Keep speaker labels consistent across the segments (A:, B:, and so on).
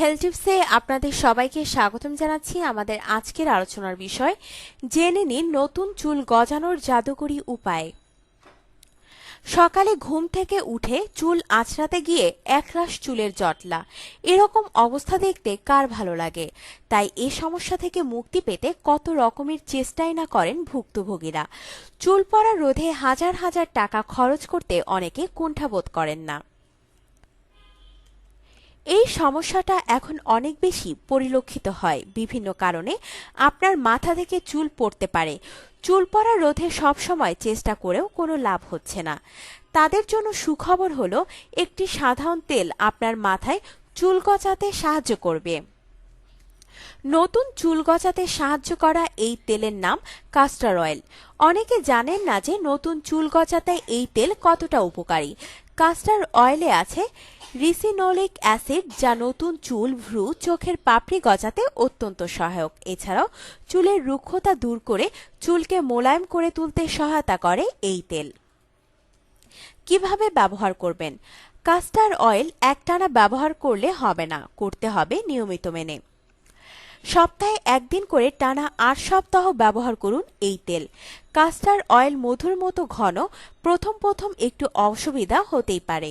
A: Health টিপসে আপনাদের সবাইকে স্বাগতম জানাচ্ছি আমাদের আজকের আলোচনার বিষয়, জেনে নিন নতুন চুল গজানোর জাদুকরী উপায়। সকালে ঘুম থেকে উঠে চুল আঁচড়াতে গিয়ে একরাশ চুলের জটলা। এরকম অবস্থা দেখতে কার ভালো লাগে? তাই এ সমস্যা থেকে মুক্তি পেতে কত রকমের চেষ্টাই না করেন ভুক্তভোগীরা। চুল পড়া রোধে হাজার হাজার টাকা খরচ করতে অনেকে কুণ্ঠাবোধ করেন না। এই সমস্যাটা এখন অনেক বেশি পরিলক্ষিত হয়। বিভিন্ন কারণে আপনার মাথা থেকে চুল পড়তে পারে। চুল পড়া রোধে সবসময় চেষ্টা করেও কোনো লাভ হচ্ছে না। তাদের জন্য সুখবর হলো, একটি সাধারণ তেল আপনার মাথায় চুল কচাতে সাহায্য করবে। নতুন চুল গজাতে সাহায্য করা এই তেলের নাম কাস্টার অয়েল। অনেকে জানেন না যে নতুন চুল গজাতে এই তেল কতটা উপকারী। কাস্টার অয়েলে আছে রিসিনোলিক অ্যাসিড যা নতুন চুল ভ্রু, চোখের পাপড়ি গজাতে অত্যন্ত সহায়ক। এছাড়াও চুলের রুক্ষতা দূর করে চুলকে মোলায়েম করে তুলতে সহায়তা করে এই তেল। কীভাবে ব্যবহার করবেন? কাস্টার অয়েল একটানা ব্যবহার করলে হবে না, করতে হবে নিয়মিত মেনে। সপ্তাহে একদিন করে টানা আট সপ্তাহ ব্যবহার করুন এই তেল। কাস্টার অয়েল মধুর মতো ঘন, প্রথম প্রথম একটু অসুবিধা হতেই পারে।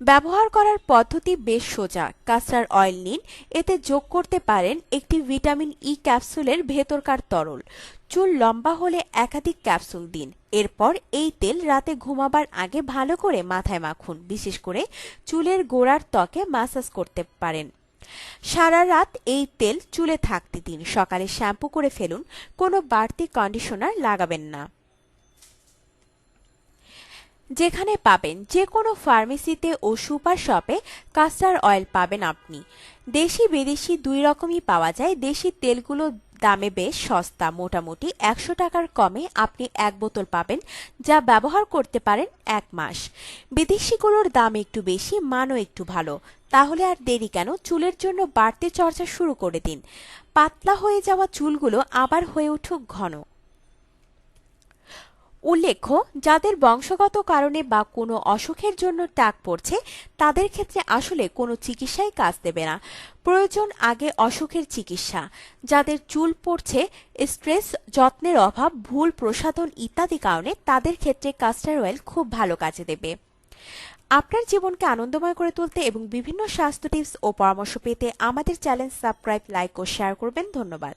A: ব্যবহার করার পদ্ধতি বেশ সোজা। কাস্টার অয়েল নিন, এতে যোগ করতে পারেন একটি ভিটামিন ই ক্যাপসুলের ভেতরকার তরল। চুল লম্বা হলে একাধিক ক্যাপসুল দিন। এরপর এই তেল রাতে ঘুমাবার আগে ভালো করে মাথায় মাখুন। বিশেষ করে চুলের গোড়ার ত্বকে মাসাজ করতে পারেন। সারা রাত এই তেল চুলে থাকতে দিন। সকালে শ্যাম্পু করে ফেলুন, কোনো বাড়তি কন্ডিশনার লাগাবেন না। যেখানে পাবেন যে কোনো ফার্মেসিতে ও সুপার শপে কাস্টার অয়েল পাবেন আপনি। দেশি বিদেশি দুই রকমই পাওয়া যায়। দেশি তেলগুলো দামে বেশ সস্তা, মোটামুটি একশো টাকার কমে আপনি এক বোতল পাবেন, যা ব্যবহার করতে পারেন এক মাস। বিদেশিগুলোর দাম একটু বেশি, মানও একটু ভালো। তাহলে আর দেরি কেন? চুলের জন্য বাড়তি চর্চা শুরু করে দিন। পাতলা হয়ে যাওয়া চুলগুলো আবার হয়ে উঠুক ঘন। উল্লেখ্য, যাদের বংশগত কারণে বা কোনো অসুখের জন্য টাক পড়ছে, তাদের ক্ষেত্রে আসলে কোনো চিকিৎসাই কাজ দেবে না। প্রয়োজন আগে অসুখের চিকিৎসা। যাদের চুল পড়ছে, স্ট্রেস, যত্নের অভাব, ভুল প্রসাধন ইত্যাদি কারণে তাদের ক্ষেত্রে কাস্টার অয়েল খুব ভালো কাজে দেবে। আপনার জীবনকে আনন্দময় করে তুলতে এবং বিভিন্ন স্বাস্থ্য টিপস ও পরামর্শ পেতে আমাদের চ্যানেল সাবস্ক্রাইব, লাইক ও শেয়ার করবেন। ধন্যবাদ।